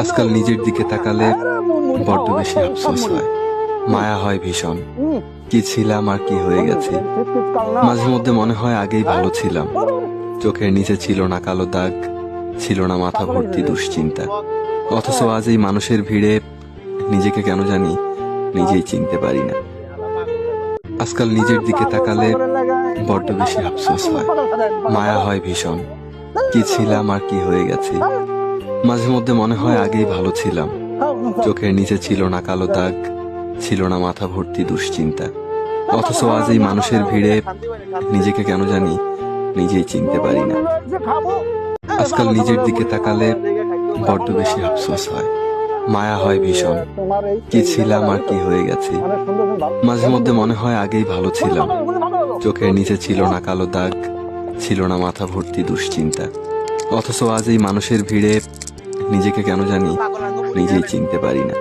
আজকাল নিজের দিকে তাকালে বড্ড বেশি আফসোস হয়। মায়া হয় ভীষণ। কি ছিলাম আর কি হয়ে গেছি। মাঝে মধ্যে মনে হয় আগেই ভালো ছিলাম। চোখের নিচে ছিল না কালো দাগ, ছিল না মাথা ভর্তি দুশ্চিন্তা। অথচ আজ এই মানুষের ভিড়ে নিজেকে কেন জানি নিজেই চিনতে পারি না। আজকাল নিজের দিকে তাকালে বড্ড বেশি আফসোস হয়। মায়া হয় ভীষণ। কি ছিলাম আর কি হয়ে গেছি। মাঝে মধ্যে মনে হয় আগেই ভালো ছিলাম। চোখের নিচে ছিল না কালো দাগ, ছিল না মাথা ভর্তি দুশ্চিন্তা। অথচ আজ এই মানুষের ভিড়ে নিজেকে কেন জানি নিজেই চিনতে পারি না। আজকাল নিজের দিকে তাকালে বড্ড বেশি আফসোস হয়। মায়া হয় ভীষণ। কি ছিলাম আর কি হয়ে গেছি। মাঝে মধ্যে মনে হয় আগেই ভালো ছিলাম। চোখের নিচে ছিল না কালো দাগ, ছিল না মাথা ভর্তি দুশ্চিন্তা। অথচ আজ এই মানুষের ভিড়ে নিজেকে কেন জানি নিজেই চিনতে পারি না।